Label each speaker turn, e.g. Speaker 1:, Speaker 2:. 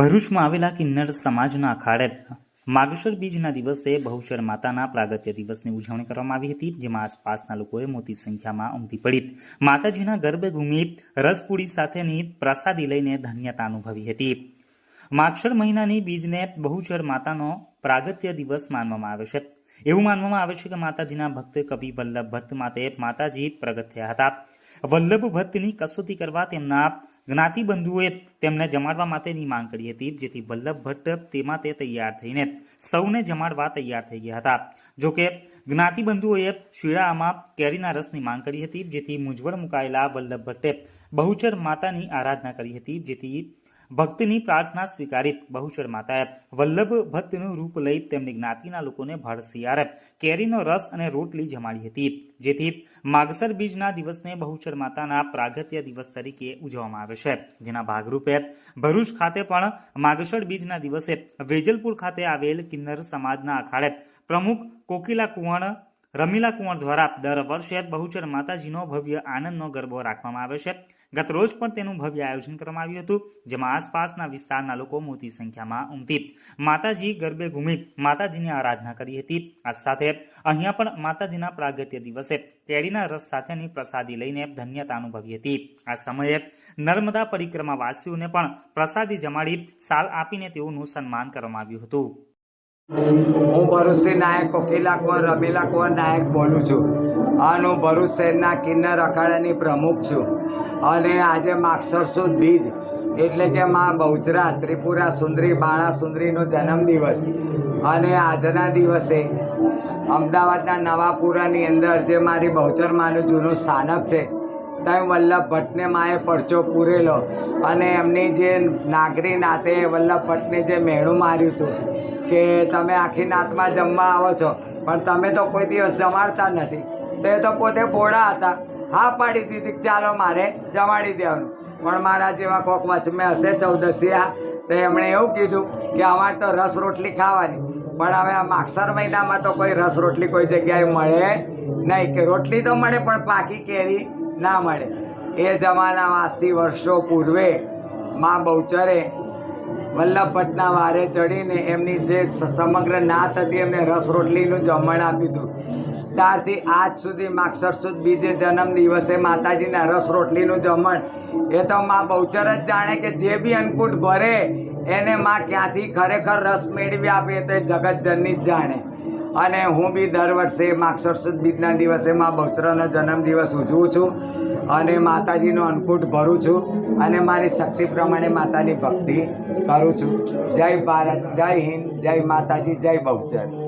Speaker 1: ભરૂચમાં આવેલા કિન્નર સમાજના અખાડે માગશર બીજના દિવસે બહુચર માતાના પ્રાગત્ય દિવસની ઉજવણી કરવામાં આવી હતી, જેમાં આસપાસના લોકોએ મોટી સંખ્યામાં ઉમટી પડી. માતાજીના ગર્ભે ઘૂમી રસપુડી સાથેની પ્રસાદી લઈને ધન્યતા અનુભવી હતી. માગશર મહિનાની બીજને બહુચર માતાનો પ્રાગત્ય દિવસ માનવામાં આવે છે. એવું માનવામાં આવે છે કે માતાજીના ભક્ત કવિ વલ્લભ ભટ્ટ માટે માતાજી પ્રગટ થયા હતા. વલ્લભ ભટ્ટની કસોટી કરવા તેમના જ્ઞાતિબંધુએ તેમને જમાડવા માટેની માંગ કરી હતી, જેથી વલ્લભ ભટ્ટ તેમાં તે તૈયાર થઈને સૌને જમાડવા તૈયાર થઈ ગયા હતા. જોકે, જ્ઞાતિબંધુઓએ શિરાળામાં કેરીના રસની માંગ કરી હતી, જેથી મૂંઝવણ મુકાયેલા વલ્લભ ભટ્ટે બહુચર માતાની આરાધના કરી હતી, જેથી ભક્તની પ્રાર્થના સ્વીકારી બહુચર માતાએ વલ્લભ ભક્તનું રૂપ લઈ તેમની જ્ઞાતિના લોકોને ભરસિયાર કેરીનો રસ અને રોટલી જમાડી હતી. જેથી માગસર બીજના દિવસને બહુચર માતાના પ્રાગત્ય દિવસ તરીકે ઉજવવામાં આવે છે. જેના ભાગરૂપે ભરૂચ ખાતે પણ માગસર બીજના દિવસે વેજલપુર ખાતે આવેલ કિન્નર સમાજના અખાડે પ્રમુખ કોકિલા કુંવણ રમીલા કુંવર દ્વારા દર વર્ષે બહુચર માતાજીનો ભવ્ય આનંદનો ગરબો રાખવામાં આવે છે. ગત રોજ પણ તેનું ભવ્ય આયોજન કરવામાં આવ્યું હતું, જેમાં આસપાસના વિસ્તારના લોકો મોટી સંખ્યામાં ઉમટી. માતાજી ગરબે ઘૂમી માતાજીની આરાધના કરી હતી. આ સાથે અહીંયા પણ માતાજીના પ્રાગત્ય દિવસે કેરીના રસ સાથેની પ્રસાદી લઈને ધન્યતા અનુભવી હતી. આ સમયે નર્મદા પરિક્રમા વાસીઓને પણ પ્રસાદી જમાડી સાલ આપીને તેઓનું સન્માન કરવામાં આવ્યું હતું.
Speaker 2: હું ભરૂચથી નાયક કોકિલા કુંવર રમીલા કુંવર નાયક બોલું છું. અને હું ભરૂચ શહેરના કિન્નર અખાડાની પ્રમુખ છું. અને આજે માગસર બીજ, એટલે કે મા બહુચરા, ત્રિપુરા સુંદરી, બાળા સુંદરીનો જન્મદિવસ. અને આજના દિવસે અમદાવાદના નવાપુરાની અંદર, જે મારી બહુચર માનું જૂનું સ્થાનક છે, ત્યાં વલ્લભ ભટ્ટને માએ પરચો પૂરેલો. અને એમની જે નાગરી નાતે વલ્લભ ભટ્ટને જે મેણું માર્યું હતું કે તમે આખી નાતમાં જમવા આવો છો. પણ તમે તો કોઈ દિવસ જમાડતા નથી. તો એ તો પોતે બોડા હતા. હા પાડી દીધી. ચાલો મારે જમાડી દેવાનું. પણ મારા જેવા કોક વચમે હશે ચૌદસિયા. તો એમણે એવું કીધું કે અમારે તો રસ રોટલી ખાવાની. પણ હવે આ માગસર મહિનામાં તો કોઈ રસ રોટલી કોઈ જગ્યાએ મળે નહીં કે રોટલી તો મળે પણ પાકી કેરી ના મળે. એ જમાના આજથી વર્ષો પૂર્વે મા બહુચરે વલ્લભ ભટ્ટના વારે ચડીને એમની જે સમગ્ર નાત હતી, એમને રસ રોટલીનું જમણ આપ્યું હતું. ત્યારથી આજ સુધી માગસર સુદ બીજે જન્મ દિવસે માતાજીના રસ રોટલીનું જમણ એ તો માં બહુચર જ જાણે કે જે બી અન્નકૂટ ભરે, એને માં ક્યાંથી ખરેખર રસ મેળવી આપે તો એ જગતજનની જ જાણે. અને હું બી દર વર્ષે માગસર બીજના દિવસે માં બહુચરાનો જન્મદિવસ ઉજવું છું. અને માતાજીનો અન્નકૂટ ભરું છું અને મારી શક્તિ પ્રમાણે માતાની ભક્તિ કરું છું. જય ભારત, જય હિન્દ, જય માતાજી, જય બહુચર.